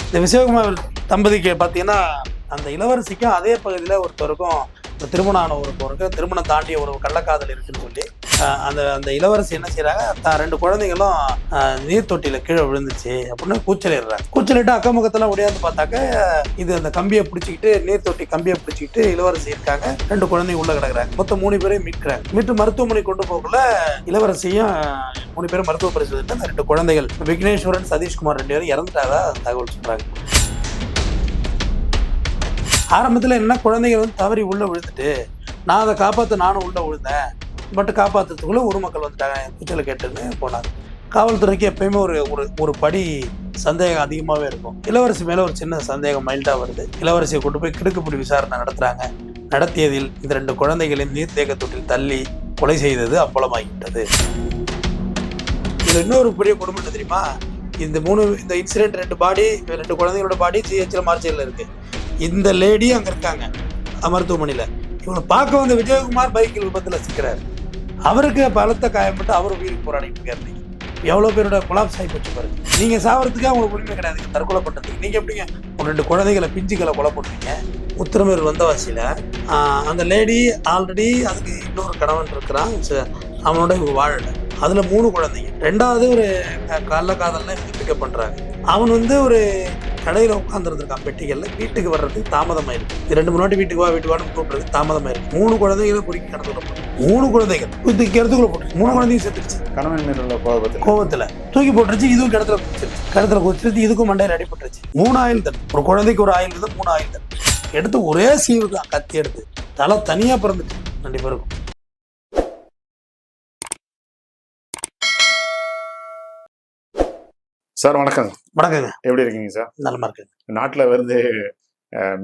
இந்த விஜயகுமார் தம்பதிக்கு பார்த்தீங்கன்னா அந்த இளவரசிக்கும் அதே பகுதியில் ஒருத்தருக்கும் இந்த திருமணம் ஆன ஒருத்தருக்கு திருமணம் தாண்டிய ஒரு கள்ளக்காதல் இருக்குன்னு சொல்லி அந்த அந்த இளவரசி என்ன செய்யறாங்க தான் ரெண்டு குழந்தைங்களும் நீர் தொட்டியில கீழே விழுந்துச்சு அப்படின்னு கூச்சலிடுறாங்க. கூச்சலிட்டு அக்கம் பக்கத்துல ஒடியாந்து பார்த்தாக்க இது அந்த கம்பியை பிடிச்சிக்கிட்டு நீர் தொட்டி கம்பியை பிடிச்சிக்கிட்டு இளவரசி இருக்காங்க. ரெண்டு குழந்தைங்க உள்ள கிடக்குறாங்க. மொத்தம் மூணு பேரையும் மீட்கிறாங்க. மீட்டு மருத்துவமனை கொண்டு போகல இளவரசியும் மூணு பேரும் மருத்துவ பரிசோதனை அந்த ரெண்டு குழந்தைகள் விக்னேஸ்வரன் சதீஷ்குமார் ரெண்டு பேரும் இறந்துட்டாதா தகவல் சொல்றாங்க. ஆரம்பத்தில் என்ன குழந்தைகள் வந்து தவறி உள்ளே விழுந்துட்டு நான் அதை காப்பாற்ற நானும் உள்ளே விழுந்தேன். பட் காப்பாற்றுறதுக்குள்ளே ஒரு மக்கள் வந்துட்டாங்க. குச்சலை கேட்டுன்னு போனாங்க. காவல்துறைக்கு எப்பயுமே ஒரு ஒரு ஒரு படி சந்தேகம் அதிகமாகவே இருக்கும். இளவரசி மேலே ஒரு சின்ன சந்தேகம் மைல்டாக வருது. இளவரசியை கொண்டு போய் கிடுக்குப்பிடி விசாரணை நடத்துகிறாங்க நடத்தியதில் இந்த ரெண்டு குழந்தைகளின் நீர்த்தேக்க தொட்டில் தள்ளி கொலை செய்தது அம்பலமாகிவிட்டது இதில் இன்னொரு பெரிய குடும்பம் என்ன தெரியுமா? இந்த மூணு இந்த இன்சிடென்ட் ரெண்டு பாடி ரெண்டு குழந்தைங்களோட பாடி சிஹெச்சில் மார்ச்சியில் இருக்குது இந்த லேடியும் அங்கே இருக்காங்க மருத்துவமனையில். இவனை பார்க்க வந்த விஜயகுமார் பைக்கில் விபத்தில் சிக்கிறார். அவருக்கு பலத்த காயப்பட்டு அவர் உயிருக்கு போராடிட்டு இருக்காரு எவ்வளோ பேரோட குலாப்ஸ் ஆகி போச்சு பாருங்க. நீங்கள் சாவறதுக்கு அவங்களுக்கு உரிமை கிடையாது. தற்கொலை பண்ணுறதுக்கு நீங்கள் எப்படிங்க? ஒரு ரெண்டு குழந்தைகளை பிஞ்சுக்களை கொலை பண்ணுறீங்க உத்திரமேர் வந்தவாசியில். அந்த லேடி ஆல்ரெடி அதுக்கு இன்னொரு கணவன் இருக்கிறான். ச- அவனோட வாழலை. அதில் மூணு குழந்தைங்க. ரெண்டாவது ஒரு கள்ள காதல்லாம் இவங்க பிக்கப் பண்ணுறாங்க அவன் வந்து ஒரு கடையில் உட்காந்துருந்துருக்கான் பெட்டிகளில். வீட்டுக்கு வர்றதுக்கு தாமதமாயிருக்கு. இது ரெண்டு முன்னாடி வீட்டுக்கு வா வீட்டுக்கு வான்னு கூப்பிடுறதுக்கு தாமதமாயிருக்கு. மூணு குழந்தைகளை குறிக்கி போட்டு மூணு குழந்தைகள். தூக்கி கிடத்துக்குள்ள போட்டு மூணு குழந்தையும் செத்துருச்சு கணவன் மீது உள்ள கோபத்தில். கோவத்துல தூக்கி போட்டுருச்சு இதுவும் கிணத்துல குதிச்சிருச்சு. கிணத்துல குதிச்சிருச்சு இதுக்கும் மண்டையில் அடிபட்டுருச்சு மூணு ஆயில் தன் ஒரு குழந்தைக்கு ஒரு ஆயில் தான் மூணு ஆயில் தன் எடுத்து ஒரே சீவு தான் கத்தி எடுத்து தலை தனியா பிறந்துச்சு. ரெண்டு பேருக்கும். சார் வணக்கம் வணக்கங்க. எப்படி இருக்கீங்க சார்? நலமா இருக்கு நாட்டில் வந்து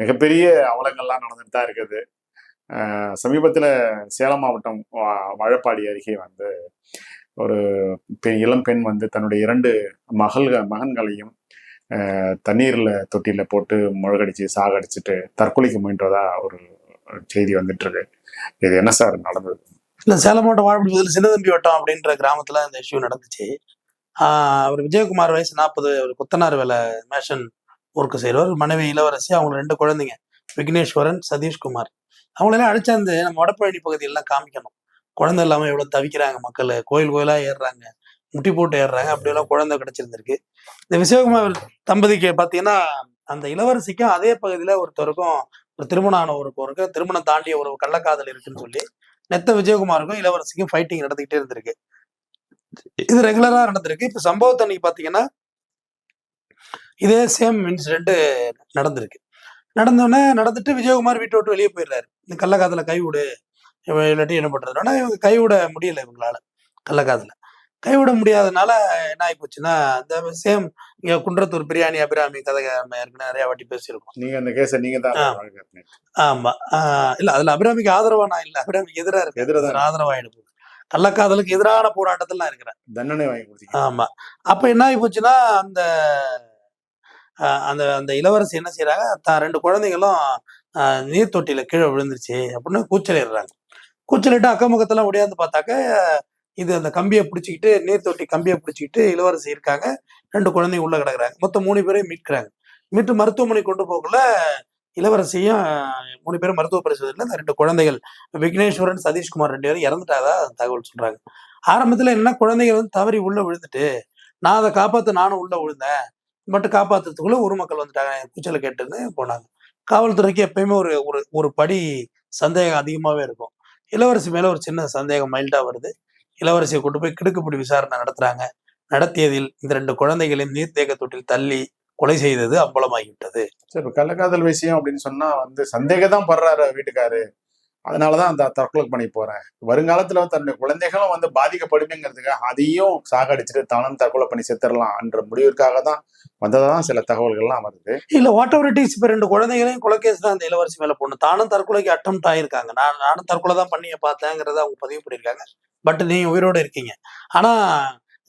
மிகப்பெரிய அவலங்கள்லாம் நடந்துட்டு தான் இருக்குது. சமீபத்தில் சேலம் மாவட்டம் வாழப்பாடி அருகே வந்து ஒரு இளம் பெண் வந்து தன்னுடைய இரண்டு மகள்க மகன்களையும் தண்ணீர்ல தொட்டியில போட்டு முழகடிச்சு சாகடிச்சிட்டு தற்கொலைக்கு முயன்றதா ஒரு செய்தி வந்துட்டு இருக்கு இது என்ன சார் நடந்தது? இல்ல சேலம் மாவட்டம் வாழப்படி சின்னதம்பி வட்டம் அப்படின்ற கிராமத்துல இந்த இஷ்யூ நடந்துச்சு. அவர் விஜயகுமார் வயசு நாற்பது அவர் கொத்தனார் வேலை மேஷன் ஒர்க்கு செய்கிறவர் மனைவி இளவரசி அவங்க ரெண்டு குழந்தைங்க. விக்னேஸ்வரன் சதீஷ்குமார். அவங்களெல்லாம் அழைச்சாந்து நம்ம வடப்பழனி பகுதியெல்லாம் காமிக்கணும். குழந்தை இல்லாம எவ்வளவு தவிக்கிறாங்க மக்கள். கோயில் கோயிலா ஏறுறாங்க. முட்டி போட்டு ஏறுறாங்க. அப்படியெல்லாம் குழந்தை கிடைச்சிருந்திருக்கு. இந்த விஜயகுமார் தம்பதிக்கு பார்த்தீங்கன்னா அந்த இளவரசிக்கும் அதே பகுதியில ஒருத்தருக்கும் ஒரு திருமணம் ஆன ஒருத்தருக்கு திருமணம் தாண்டிய ஒரு கள்ளக்காதல் இருக்குன்னு சொல்லி நெத்த விஜயகுமாருக்கும் இளவரசிக்கும் ஃபைட்டிங் நடந்துகிட்டே இருந்திருக்கு. இது ரெகுலரா நடந்திருக்கு. இப்ப சம்பவத்தை அன்னைக்கு பாத்தீங்கன்னா இதே சேம் இன்சிடென்ட் நடந்திருக்கு. நடந்தோடனே நடந்துட்டு விஜயகுமார் வீட்டை விட்டு வெளியே போயிடுறாரு. இந்த கள்ளக்காதல கைவிடு இல்லாட்டி என்ன பண்றது ஆனா இவங்க கைவிட முடியல இவங்களால கள்ளக்காதல. கைவிட முடியாதனால என்ன ஆகி போச்சுன்னா இந்த சேம் இங்க குன்றத்தூர் பிரியாணி அபிராமி கதை ஏற்கனவே நிறைய வாட்டி பேசியிருக்கோம். நீங்க அந்த கேஸை நீங்க தான். ஆமா. ஆஹ் இல்ல அதுல அபிராமிக்கு ஆதரவா நான் இல்ல? அபிராமிக்கு எதிரா இருக்கு எதிரா தான் ஆதரவாயிடு போகுது கள்ளக்காதலுக்கு எதிரான போராட்டத்துல நான் இருக்கிறேன். தண்டனை வாங்கி கொடுத்தீங்க. ஆமா. அப்ப என்ன ஆகி போச்சுன்னா அந்த அந்த அந்த இளவரசி என்ன செய்றாங்க தான் ரெண்டு குழந்தைங்களும் நீர் தொட்டியில கீழே விழுந்துருச்சு அப்படின்னு கூச்சலிடுறாங்க. கூச்சலிட்டு அக்கம் பக்கத்துல ஒடியாந்து பார்த்தாக்க இது அந்த கம்பியை பிடிச்சிக்கிட்டு நீர் தொட்டி கம்பியை பிடிச்சிக்கிட்டு இளவரசி இருக்காங்க. ரெண்டு குழந்தைங்க உள்ள கிடக்குறாங்க. மொத்தம் மூணு பேரையும் மீட்கிறாங்க. மீட்டு மருத்துவமனை கொண்டு போகல இளவரசியும் மூணு பேரும் மருத்துவ பரிசோதனையில் இந்த ரெண்டு குழந்தைகள் விக்னேஸ்வரன் சதீஷ்குமார் ரெண்டு பேரும் இறந்துட்டாதா? தகவல் சொல்றாங்க. ஆரம்பத்தில் என்ன குழந்தைகள் வந்து தவறி உள்ள விழுந்துட்டு நான் அதை காப்பாற்ற நானும் உள்ள விழுந்தேன். மட்டும் காப்பாற்றுறதுக்குள்ள ஒரு மக்கள் வந்துட்டாங்க. கூச்சலை கேட்டுன்னு போனாங்க. காவல்துறைக்கு எப்பயுமே ஒரு ஒரு ஒரு படி சந்தேகம் அதிகமாகவே இருக்கும். இளவரசி மேலே ஒரு சின்ன சந்தேகம் மைல்டாக வருது. இளவரசியை கொண்டு போய் கிடுக்குப்பிடி விசாரணை நடத்துகிறாங்க நடத்தியதில் இந்த ரெண்டு குழந்தைகளையும் நீர்த்தேக்க தொட்டில் தள்ளி கொலை செய்தது அம்பலமாகிவிட்டது. சரி இப்ப கள்ளக்காதல் விஷயம் அப்படின்னு சொன்னா வந்து சந்தேகம் தான் படுறாரு வீட்டுக்காரு. அதனாலதான் அந்த தற்கொலை பண்ணி போறேன். வருங்காலத்துல தன்னுடைய குழந்தைகளும் வந்து பாதிக்கப்படுமேங்கிறதுக்காக அதையும் சாகடிச்சிட்டு தானும் தற்கொலை பண்ணி செத்துடலாம் என்ற முடிவிற்காக தான் வந்ததான் சில தகவல்கள்லாம் வருது. இல்ல வாட் எவர் இட் இஸ் இப்ப ரெண்டு குழந்தைகளையும் கொலைகேஸ் தான் அந்த இளவரசி மேல பொண்ணு தானும் தற்கொலைக்கு அட்டம் ஆயிருக்காங்க. நான் நானும் தற்கொலை தான் பண்ணி பார்த்தேங்கிறத அவங்க பதிவு பண்ணியிருக்காங்க. பட் நீங்க உயிரோட இருக்கீங்க. ஆனா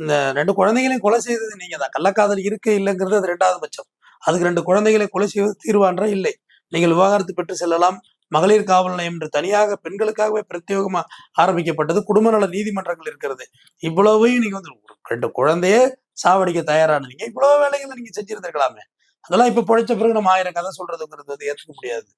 இந்த ரெண்டு குழந்தைகளையும் கொலை செய்தது நீங்க தான். கள்ளக்காதல் இருக்கு இல்லைங்கிறது அது ரெண்டாவது பட்சம். அதுக்கு ரெண்டு குழந்தைகளை கொலை செய்வது தீர்வான்ற இல்லை. நீங்கள் விவாகரத்து பெற்று செல்லலாம். மகளிர் காவல் நிலையம் என்று தனியாக பெண்களுக்காகவே பிரத்யேகமா ஆரம்பிக்கப்பட்டது. குடும்ப நல நீதிமன்றங்கள் இருக்கிறது. இவ்வளவையும் நீங்க வந்து ரெண்டு குழந்தையே சாவடிக்க தயாரானீங்க. இவ்வளவு வேலைகளை நீங்க செஞ்சிருந்திருக்கலாமே. அதெல்லாம் இப்ப பிழைச்ச பிறகு நம்ம ஆயிரம் கதை சொல்றதுங்கிறது வந்து ஏற்றுக்க முடியாது.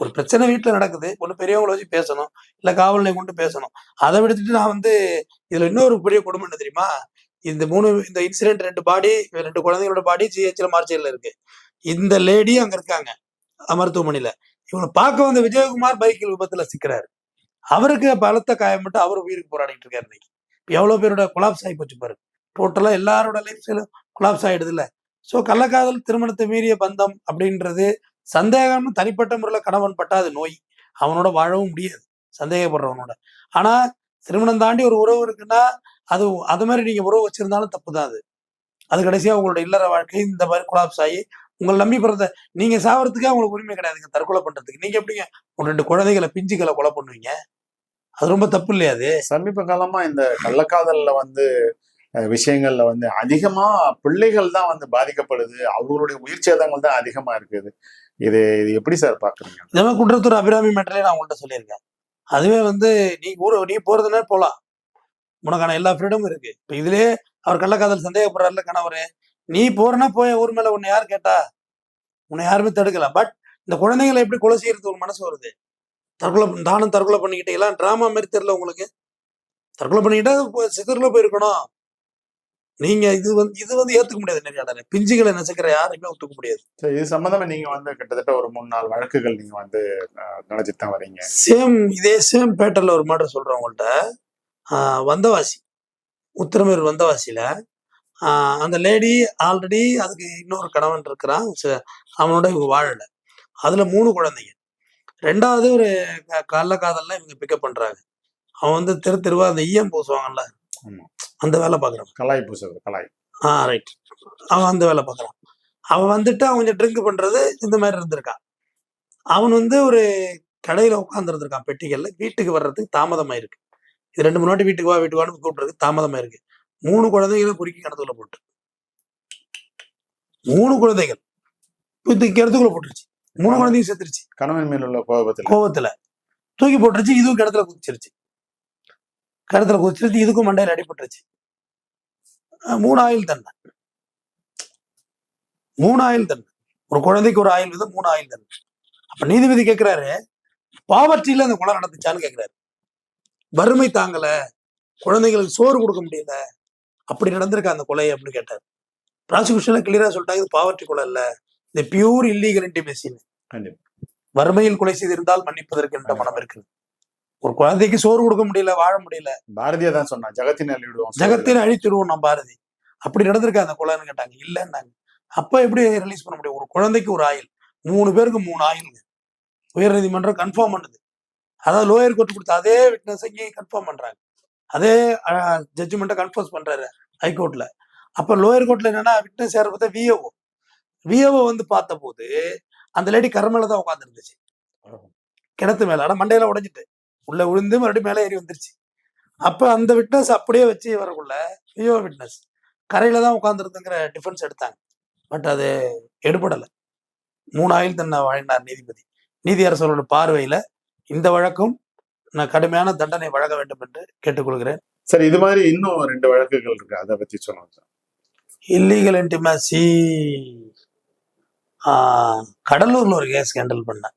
ஒரு பிரச்சனை வீட்டுல நடக்குது. ஒண்ணு பெரியவங்கள வச்சு பேசணும். இல்ல காவல் நிலையம் கொண்டு பேசணும். அதை விடுத்துட்டு நான் வந்து இதுல இன்னொரு பெரிய குடும்பம் என்ன தெரியுமா? இந்த மூணு இந்த இன்சிடென்ட் ரெண்டு பாடி ரெண்டு குழந்தைங்களோட பாடி ஜிஹெச்ல மார்ச்சியில் இருக்கு. இந்த லேடி அங்க இருக்காங்க மருத்துவமனையில. இவங்களை பார்க்க வந்த விஜயகுமார் பைக்கில் விபத்துல சிக்கிறாரு. அவருக்கு பலத்த காயப்பட்டு அவர் உயிருக்கு போராடிட்டு இருக்காரு இன்னைக்கு. எவ்வளவு பேரோட கொலாப்ஸ் ஆகி போச்சு பாரு. டோட்டலா எல்லாரோட லைஃப் ஸ்டைலும் கொலாப்ஸ் ஆயிடுது இல்ல. ஸோ கள்ளக்காதல் திருமணத்தை மீறிய பந்தம் அப்படின்றது சந்தேகம்னு தனிப்பட்ட முறையில் கணவன் பட்டாது நோய். அவனோட வாழவும் முடியாது. சந்தேகப்படுறவனோட. ஆனா திருமணம் தாண்டி ஒரு உறவு இருக்குன்னா அது அது மாதிரி நீங்க உறவு வச்சிருந்தாலும் தப்பு தான் அது. அது கடைசியா உங்களோட இல்லற வாழ்க்கை இந்த மாதிரி கொலாப்ஸ் ஆகி உங்களை நம்பி பிறந்த நீங்க சாவறதுக்கே உங்களுக்கு உரிமை கிடையாதுங்க தற்கொலை பண்றதுக்கு. நீங்க எப்படிங்க ஒரு ரெண்டு குழந்தைகளை பிஞ்சுகளை கொலை பண்ணுவீங்க? அது ரொம்ப தப்பு இல்லையா அது? சமீப காலமா இந்த கள்ளக்காதல்ல வந்து விஷயங்கள்ல வந்து அதிகமா பிள்ளைகள் தான் வந்து பாதிக்கப்படுது. அவர்களுடைய உயிர் சேதங்கள் தான் அதிகமா இருக்குது. இது இது எப்படி சார் பாக்குறீங்க? இதே மாதிரி குன்றத்தூர் அபிராமி மேட்டரே நான் உங்கள்கிட்ட சொல்லியிருக்கேன். அதுவே வந்து நீ ஊர நீ போறதுன்னா போலாம். உனக்கான எல்லா ஃப்ரீடமும் இருக்கு. இப்ப இதுலயே அவர் கள்ளக்காதல் சந்தேகப்படுறாருல கணவர். நீ போறனா போய் ஊர் மேல உன்னை யார் கேட்டா? உன்னை யாருமே தடுக்கல. பட் இந்த குழந்தைங்களை எப்படி கொலை செய்யறது ஒரு மனசு வருது? தற்கொலை தானும் தற்கொலை பண்ணிக்கிட்டீங்களா? டிராமா மாதிரி தெரியல உங்களுக்கு. தற்கொலை பண்ணிக்கிட்டா போ- போயிருக்கணும். நீங்க இது வந்து இது வந்து ஏத்துக்க முடியாது நிறைய இடம். பிஞ்சுகளை நெசக்கிற யாருமே ஒத்துக்க முடியாது. இது சம்பந்தமா நீங்க வந்து கிட்டத்தட்ட ஒரு மூணு நாலு வழக்குகள் நீங்க வந்து நடத்திட்டு தான் வரீங்க. சேம் இதே சேம் பேட்டர்ல ஒரு மாடல் சொல்றேன் உங்கள்கிட்ட ஆஹ் வந்தவாசி உத்திரமேரூர் வந்தவாசியில அந்த லேடி ஆல்ரெடி அதுக்கு இன்னொரு கணவன் இருக்கிறான். அவனோட இவங்க வாழல. அதுல மூணு குழந்தைங்க. ரெண்டாவது ஒரு க- கள்ளக்காதல்ல இவங்க பிக்கப் பண்றாங்க. அவன் வந்து தெரு தெருவா அந்த ஈயம் பூசுவாங்கல்ல. அந்த வேலை பார்க்குறான். கலாய் பூசுறது கலாய். ஆ ரைட் அவன் அந்த வேலை பார்க்குறான். அவன் வந்துட்டு அவன் கொஞ்சம் ட்ரிங்க் பண்றது இந்த மாதிரி இருந்திருக்கான் அவன் வந்து ஒரு கடையில உட்காந்துருந்துருக்கான் பெட்டிகள்ல. வீட்டுக்கு வர்றதுக்கு தாமதமாயிருக்கு. இது ரெண்டு மூணு வாட்டி வீட்டுக்கு வா வீட்டுக்கு வான்னு கூப்பிடுறதுக்கு தாமதமாயிருக்கு. மூணு குழந்தைகளை பொறுக்கி கிணத்துக்குள்ள போட்டு. மூணு குழந்தைகள். இது கிணத்துக்குள்ள போட்டுருச்சு. மூணு குழந்தையும் செத்துருச்சு கணவன் மேல் உள்ள கோபத்துல. கோவத்துல தூக்கி போட்டுருச்சு. இதுவும் கிணத்துல குதிச்சிருச்சு. கிணத்துல குதிச்சிருச்சு இதுக்கும் மண்டையில அடிபட்டுருச்சு. மூணு ஆயில் தண்டனை மூணு ஆயில் தண்டனை ஒரு குழந்தைக்கு ஒரு ஆயில் விதம் மூணு ஆயில் தண்டனை அப்ப நீதிபதி கேக்குறாரு பாவர்ட்டியில அந்த கொலை நடந்துச்சான்னு கேக்குறாரு. வறுமை தாங்கல குழந்தைங்களுக்கு சோறு கொடுக்க முடியல அப்படி நடந்திருக்கா அந்த கொலை அப்படின்னு கேட்டார். ப்ராசிக்யூஷன்ல கிளியரா சொல்லிட்டாங்க இது பாவர்ட்டி கொலை இல்ல இந்த பியூர் இல்லீகல் இன்டிமேசின்னு. வறுமையில் கொலை செய்திருந்தால் மன்னிப்பதற்கு என்ற மனம் இருக்குது. ஒரு குழந்தைக்கு சோறு கொடுக்க முடியல வாழ முடியல. பாரதியா தான் சொன்னா ஜகத்தின் அள்ளிவிடுவோம் ஜகத்தின் அழித்திடுவோம் நான் பாரதி. அப்படி நடந்திருக்கா அந்த கொலைன்னு கேட்டாங்க இல்லைன்னாங்க அப்ப எப்படி ரிலீஸ் பண்ண முடியும்? ஒரு குழந்தைக்கு ஒரு ஆயில் மூணு பேருக்கு மூணு ஆயிலுங்க உயர் நீதிமன்றம் கன்ஃபார்ம் பண்ணுது. அதாவது லோயர் கோர்ட் கொடுத்த அதே விட்னஸ் இங்கேயும் கன்ஃபார்ம் பண்றாங்க. அதே ஜட்ஜ்மெண்ட்டை கன்ஃபர்ஸ் பண்றாரு ஹைகோர்ட்ல அப்ப லோயர் கோர்ட்ல என்னன்னா விட்னஸ் யாரை பார்த்தா விஏஓ விஏஓ வந்து பார்த்த போது அந்த லேடி கரமேல தான் உட்காந்துருந்துச்சு கிணத்து மேல. ஆனா மண்டையில உடைஞ்சிட்டு. உள்ள விழுந்து மறுபடியும் மேலே ஏறி வந்துருச்சு. அப்ப அந்த விட்னஸ் அப்படியே வச்சு வரக்குள்ள வியோ விட்னஸ் கரையில தான் உட்காந்துருந்துங்கிற டிஃபென்ஸ் எடுத்தாங்க. பட் அது எடுபடல. மூணு ஆயில் தன்னை வழங்கினார் நீதிபதி. நீதியரசரோட பார்வையில இந்த வழக்கும் நான் கடுமையான தண்டனை வழங்க வேண்டும் என்று கேட்டுக்கொள்கிறேன். சரி இது மாதிரி இன்னும் ரெண்டு வழக்குகள் இருக்கு. அதை பத்தி சொல்லுங்க இல்லீகல் இன்டிமேசி கடலூர்ல ஒரு கேஸ் ஹேண்டில் பண்ணேன்.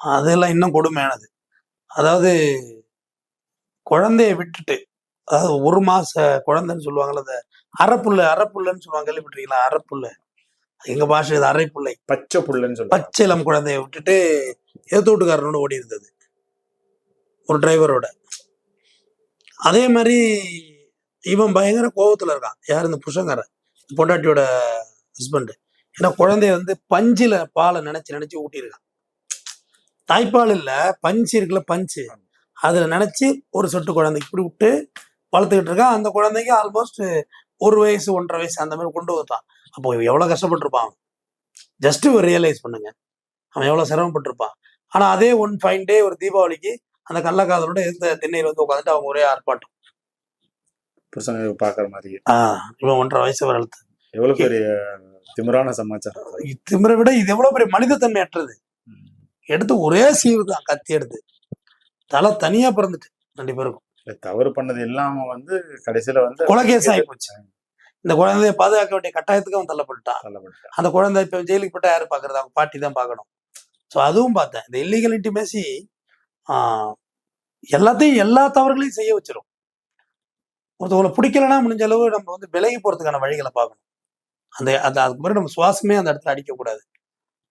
அதெல்லாம் இன்னும் கொடுமையானது. அதாவது குழந்தைய விட்டுட்டு அதாவது ஒரு மாச குழந்தைன்னு சொல்லுவாங்கல்ல அந்த அரைப்புள்ள அரைப்புள்ளன்னு சொல்லுவாங்க கேள்விப்பட்டிருக்கீங்களா? அரைப்புள்ள. எங்க பாஷை இது அரைப்புள்ளை. பச்சை புல்லுன்னு சொல்லுவாங்க. பச்சை இளம் குழந்தைய விட்டுட்டு எதிர்த்து வீட்டுக்காரனோட ஓடி இருந்தது. ஒரு டிரைவரோட. அதே மாதிரி இவன் பயங்கர கோவத்துல இருக்கான். யார் இந்த புருஷங்காரன் பொண்டாட்டியோட ஹஸ்பண்ட் ஏன்னா குழந்தைய வந்து பஞ்சில பாலை நினைச்சு நினைச்சு ஊட்டியிருக்கான். தாய்ப்பால் இல்ல பஞ்சு இருக்குல்ல பஞ்சு. அதுல நினைச்சு ஒரு சொட்டு குழந்தைக்கு இப்படி விட்டு வளர்த்துக்கிட்டு இருக்கான் அந்த குழந்தைக்கு ஆல்மோஸ்ட் ஒரு வயசு ஒன்றரை வயசு அந்த மாதிரி கொண்டு வந்துட்டான் அப்போ எவ்வளவு கஷ்டப்பட்டிருப்பான்? ஜஸ்ட் ரியலைஸ் பண்ணுங்க. அவன் எவ்வளவு சிரமப்பட்டிருப்பான். ஆனா அதே ஒன் ஃபைன் டே ஒரு தீபாவளிக்கு அந்த கள்ளக்காதலோட எதிர்த்த திண்ணையில் வந்து உட்காந்துட்டு அவங்க ஒரே ஆர்ப்பாட்டம். புருஷனை பாக்குற மாதிரி. ஆஹ் இவன் ஒன்றரை வயசு வளர்த்து. எவ்வளவு பெரிய திமிரான சமாச்சாரம். திமிரை விட இது எவ்வளவு பெரிய மனிதத்தன்மை அற்றது எடுத்து ஒரே சீவு தான் கத்தி எடுத்து. தலை தனியா பிறந்துட்டு ரெண்டு பேருக்கும். இல்ல, தவறு பண்ணது இல்லாம வந்து கடைசியில வந்து கொலை கேஸ் ஆகி போச்சு இந்த குழந்தைய பாதுகாக்க வேண்டிய கட்டாயத்துக்கு அவன் தள்ளப்பட்டான் அந்த குழந்தை இப்போ ஜெயிலுக்கு போட்டா யாரு பாக்குறது? அவங்க பாட்டி தான் பார்க்கணும் ஸோ அதுவும் பார்த்தேன். இந்த இல்லீகல் இன்டிமேசி எல்லாத்தையும் எல்லா தவறுகளையும் செய்ய வச்சிரும். ஒருத்தவங்களை பிடிக்கலன்னா முடிஞ்ச அளவு நம்ம வந்து விலகி போறதுக்கான வழிகளை பார்க்கணும். அந்த அந்த அதுக்கு பிறகு நம்ம சுவாசமே அந்த இடத்துல அடிக்கக்கூடாது.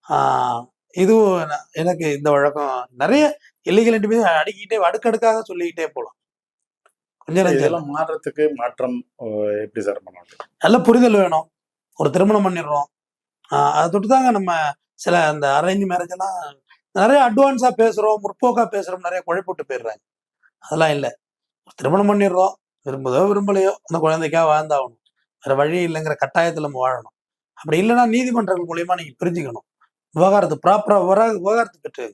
ஆஹ் இதுவும் எனக்கு இந்த வழக்கம். நிறைய இல்லீகல் இன்டிமேசி அடிக்கிட்டே அடுக்கடுக்காக சொல்லிக்கிட்டே போகலாம் கொஞ்சம். இதெல்லாம் மாறுறதுக்கு மாற்றம் எப்படி சார் பண்ண முடியும்? நல்ல புரிதல் வேணும். ஒரு திருமணம் பண்ணிடுறோம். அதை தொட்டு தாங்க நம்ம சில அந்த அரேஞ்ச் மேரேஜ் எல்லாம் நிறைய அட்வான்ஸா பேசுறோம் முற்போக்கா பேசுறோம் நிறைய குழப்பிட்டு போயிடுறாங்க. அதெல்லாம் இல்லை. திருமணம் பண்ணிடுறோம். விரும்புதோ விரும்பலையோ அந்த குழந்தைக்காக வாழ்ந்தாகணும். வேற வழி இல்லைங்கிற கட்டாயத்தில் நம்ம வாழணும். அப்படி இல்லைன்னா நீதிமன்றங்கள் மூலியமா நீங்க பிரிஞ்சுக்கணும். விவகாரத்து ப்ராப்பரா விவகாரத்து பெற்று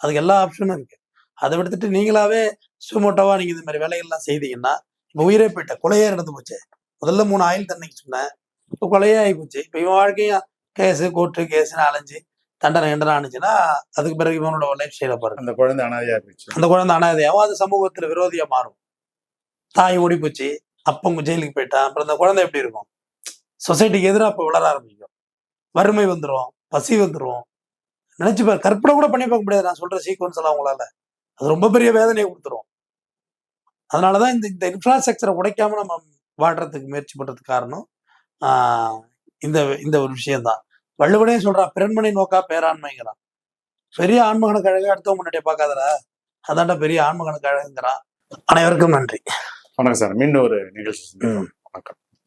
அதுக்கு எல்லா ஆப்ஷனும் இருக்கு. அதை விடுத்துட்டு நீங்களாவே சுமோட்டோவா நீங்க இந்த மாதிரி வேலைகள்லாம் செய்தீங்கன்னா இப்போ உயிரே போயிட்ட கொலையே நடந்து போச்சு. முதல்ல மூணு ஆயில் தண்ணிக்கு சொன்னேன். இப்போ கொலையே ஆகி போச்சு. இப்போ இவன் வாழ்க்கையும் கேஸு கோர்ட்டு கேஸுன்னு அலைஞ்சு தண்டனை எண்டனை ஆனிச்சுன்னா அதுக்கு பிறகு இவனோட லைஃப் ஸ்டைலை பாருங்க. அந்த குழந்தை அனாதையா இருந்துச்சு அந்த குழந்தை அனாதையாவும் அது சமூகத்துல விரோதியா மாறும். தாய் ஓடி போச்சு அப்பங்க ஜெயிலுக்கு போயிட்டான். அப்புறம் அந்த குழந்தை எப்படி இருக்கும்? சொசைட்டிக்கு எதிராக இப்போ வளர ஆரம்பிக்கும். வறுமை வந்துடும் பசி வந்துடும் நினைச்சு பாரு கற்பனை கூட பண்ணி பார்க்க முடியாது. நான் சொல்ற சீக்வன்ஸ் எல்லாம் உங்களால. அது ரொம்ப பெரிய வேதனையை கொடுத்துரும். அதனாலதான் இந்த இந்த இன்ஃப்ராஸ்ட்ரக்சரை உடைக்காம நம்ம வாழ்றதுக்கு முயற்சி பண்றதுக்கு காரணம் ஆஹ் இந்த இந்த ஒரு விஷயம்தான். வள்ளுவனே சொல்றான் பிறன்மனை நோக்கா பேராண்மைங்கிறான். பெரிய ஆண்மகன கழக அடுத்தவங்க முன்னாடியே பார்க்காதடா. அதான்டா பெரிய ஆண்மகன கழகங்கிறான் அனைவருக்கும் நன்றி. வணக்கம் சார். மீண்டும் ஒரு நிகழ்ச்சி சந்திப்போம். வணக்கம்.